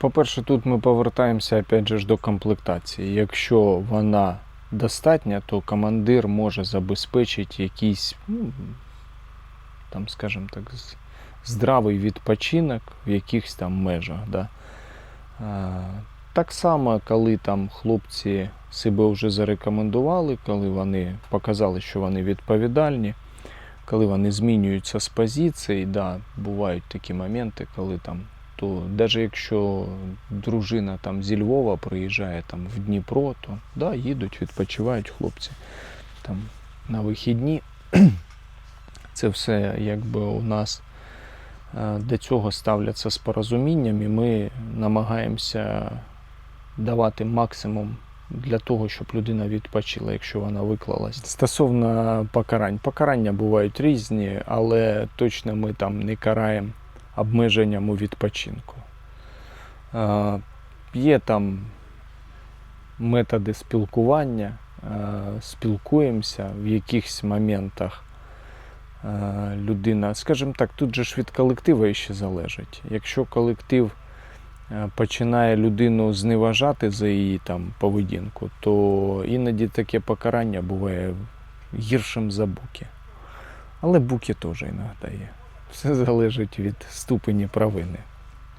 По-перше, тут ми повертаємося опять же до комплектації. Якщо вона достатня, то командир може забезпечити якийсь, ну, там, скажімо так, здравий відпочинок в якихось там межах. Да. А, так само, коли там хлопці себе вже зарекомендували, коли вони показали, що вони відповідальні, коли вони змінюються з позицій, да, бувають такі моменти, коли там то навіть якщо дружина там зі Львова приїжджає там в Дніпро, то да, їдуть, відпочивають хлопці там на вихідні. Це все якби у нас е, до цього ставляться з порозумінням, і ми намагаємося давати максимум для того, щоб людина відпочила, якщо вона виклалась. Стосовно покарань, покарання бувають різні, але точно ми там не караємо обмеженням у відпочинку. Е, Є там методи спілкування, е, спілкуємося в якихось моментах. е, Людина, скажімо так, тут же ж від колективу ще залежить. Якщо колектив починає людину зневажати за її там поведінку, то іноді таке покарання буває гіршим за буки. Але буки теж іноді є. Все залежить від ступені провини.